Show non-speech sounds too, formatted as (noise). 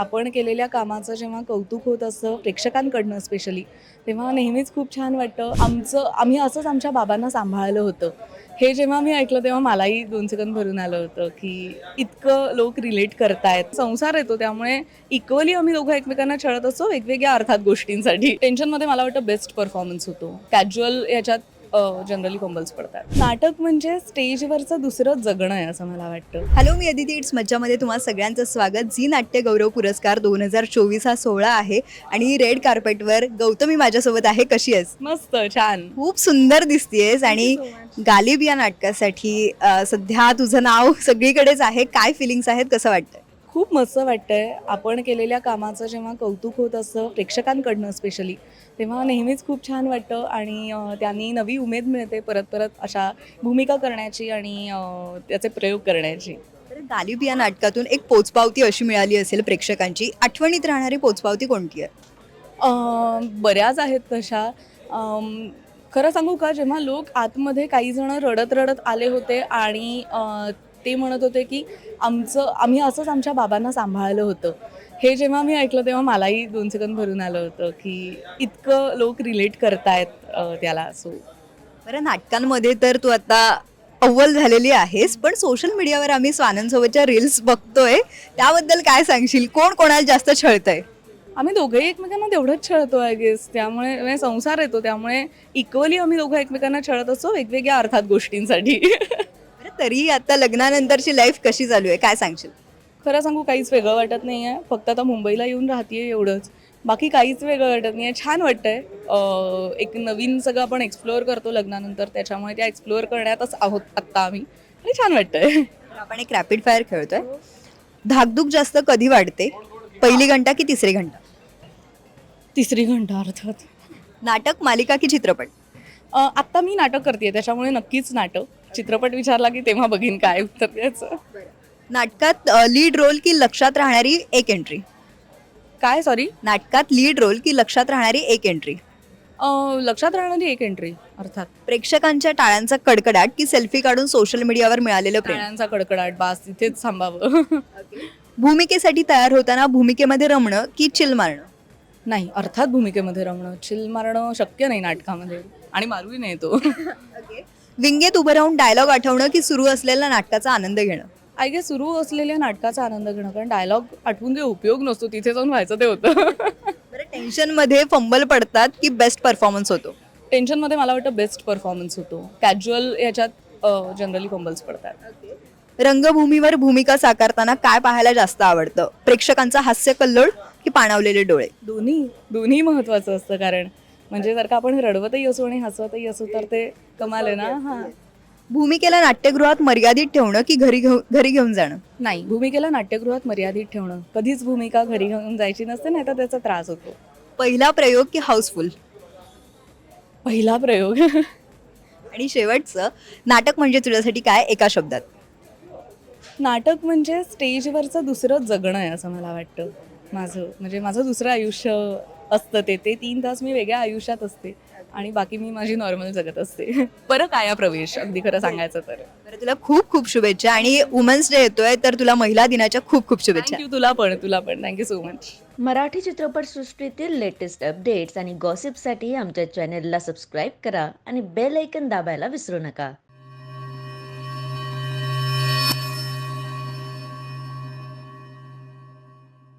आपण केलेल्या कामाचं जेव्हा कौतुक होत असतं प्रेक्षकांकडनं स्पेशली तेव्हा नेहमीच खूप छान वाटतं. आमचं आम्ही असंच आमच्या बाबांना सांभाळलं होतं. हे जेव्हा मी ऐकलं तेव्हा मलाही दोन सेकंद भरून आलं होतं की इतकं लोक रिलेट करतायत. संसार येतो त्यामुळे इक्वली आम्ही दोघं एकमेकांना छळत असतो वेगवेगळ्या अर्थात गोष्टींसाठी. टेन्शनमध्ये मला वाटतं बेस्ट परफॉर्मन्स होतो. कॅज्युअल याच्यात जनरली फंबल्स पडतात. नाटक म्हणजे स्टेजवरचं दुसरं जगणं आहे असं मला वाटतं. हॅलो मी अदिती. इट्स मज्जामध्ये तुम्हाला सगळ्यांचं स्वागत. झी नाट्य गौरव पुरस्कार दोन हजार चोवीस हा सोहळा आहे आणि रेड कार्पेटवर गौतमी माझ्यासोबत आहे. कशी आहेस? मस्त छान. खूप सुंदर दिसतीयेस आणि गालिब या नाटकासाठी सध्या तुझं नाव सगळीकडेच आहे. काय फिलिंग्स आहेत? कसं वाटतंय? खूप मस्त वाटतंय. आपण केलेल्या कामाचं जेव्हा कौतुक होत असतं प्रेक्षकांकडनं स्पेशली तेव्हा नेहमीच खूप छान वाटतं आणि त्यांनी नवी उमेद मिळते परत परत अशा भूमिका करण्याची आणि त्याचे प्रयोग करण्याची. गालिब या नाटकातून एक पोचपावती अशी मिळाली असेल प्रेक्षकांची. आठवणीत राहणारी पोचपावती कोणती आहे? बऱ्याच आहेत तशा. खरं सांगू का जेव्हा लोक आतमध्ये काही जण रडत रडत आले होते आणि ते म्हणत होते की आमचं आम्ही असंच आमच्या बाबांना सांभाळलं होतं. हे जेव्हा मी ऐकलं तेव्हा मलाही दोन सेकंद भरून आलं होतं की इतकं लोक रिलेट करतायत त्याला. सो बरं नाटकांमध्ये तर तू आता अव्वल झालेली आहेस पण सोशल मीडियावर आम्ही स्वानंदसोबतच्या रील्स बघतोय. त्याबद्दल काय सांगशील? कोण कोणाला जास्त छळतंय? आम्ही दोघंही एकमेकांना तेवढंच छळतो आय गेस त्यामुळे म्हणजे संसार येतो त्यामुळे इक्वली आम्ही दोघं एकमेकांना छळत असतो वेगवेगळ्या अर्थात गोष्टींसाठी. (laughs) तरी आता लग्नानंतरची लाईफ कशी चालू आहे? काय सांगशील? खरं सांगू काहीच वेगळं वाटत नाही आहे. फक्त आता मुंबईला येऊन राहतीये एवढंच. बाकी काहीच वेगळं वाटत नाही आहे. छान वाटतंय. अं, एक नवीन सगळं आपण एक्सप्लोअर करतो लग्नानंतर. त्याच्यामुळे त्या एक्सप्लोअर करण्यातच आहोत आत्ता आम्ही. आणि छान वाटतंय. तर आपण एक रॅपिड फायर खेळतोय. धाकधूक जास्त कधी वाढते? पहिली घंटा की तिसरी घंटा? तिसरी घंटा अर्थात. नाटक मालिका की चित्रपट? आत्ता मी नाटक करते त्याच्यामुळे नक्कीच नाटक. चित्रपट विचारला की तेव्हा बघीन काय उत्तर द्यायचं. नाटकात लीड रोल की लक्षात राहणारी एक एंट्री काय सॉरी नाटकात लीड रोल की लक्षात राहणारी एक एंट्री लक्षात राहणारी एक एंट्री अर्थात. प्रेक्षकांच्या टाळ्यांचा कडकडाट की सेल्फी काढून सोशल मीडियावर मिळालेलं प्राण्यांचा कडकडाट बास तिथेच थांबावं. (laughs) भूमिकेसाठी तयार होताना भूमिकेमध्ये रमणं की चिल मारणं? नाही अर्थात भूमिकेमध्ये रमणं. चिल मारणं शक्य नाही नाटकामध्ये. आणि मारूही नाही तो (laughs) विंगेत उभं राहून डायलॉग आठवणं की सुरू असलेल्या नाटकाचा आनंद घेणं? आय गेस सुरू असलेल्या नाटकाचा आनंद घेणं कारण डायलॉग आठवून काही उपयोग नसतो तिथे जाऊन व्हायचं ते होतं. (laughs) बरं टेन्शनमध्ये फंबल पडतात की बेस्ट परफॉर्मन्स होतो? टेन्शनमध्ये मला वाटतं बेस्ट परफॉर्मन्स होतो. कॅज्युअल याच्यात जनरली फंबल्स पडतात. रंगभूमीवर भूमिका साकारताना काय पाहायला जास्त आवडतं? प्रेक्षकांचा हास्य कल्लोळ की पाणावलेले डोळे? दोन्ही दोन्ही महत्त्वाचं असतं कारण म्हणजे जर का आपण रडवतही असू आणि हसवतही असू तर ते कमाल आहे ना? हां. भूमिकेला नाट्यगृहात मर्यादित ठेवणं की घरी घेऊ घरी घेऊन जाणं? नाही भूमिकेला नाट्यगृहात मर्यादित ठेवणं. कधीच भूमिका घरी घेऊन जायची नसते नाही तर त्याचा त्रास होतो. पहिला प्रयोग की हाऊसफुल? पहिला प्रयोग. (laughs) आणि शेवटचं नाटक म्हणजे तुझ्यासाठी काय एका शब्दात? नाटक म्हणजे स्टेजवरचं दुसरं जगणं आहे असं मला वाटतं. माझं म्हणजे माझं दुसरं आयुष्य असतं ते. ते तीन तास मी वेगळ्या आयुष्यात असते आणि बाकी मी माझी नॉर्मल जगत असते. (laughs) परत काया प्रवेश? अगदी खरं सांगायचं तर. बरं तुला खूप खूप शुभेच्छा आणि वुमन्स डे येतोय तर तुला महिला दिनाच्या खूप खूप शुभेच्छा. थँक्यू तुला पण तुला पण. Thank you so much Marathi चित्रपटसृष्टीतील लेटेस्ट अपडेट्स आणि गॉसिपसाठी आमच्या चॅनेलला सबस्क्राईब करा आणि बेल ऐकन दाबायला विसरू नका.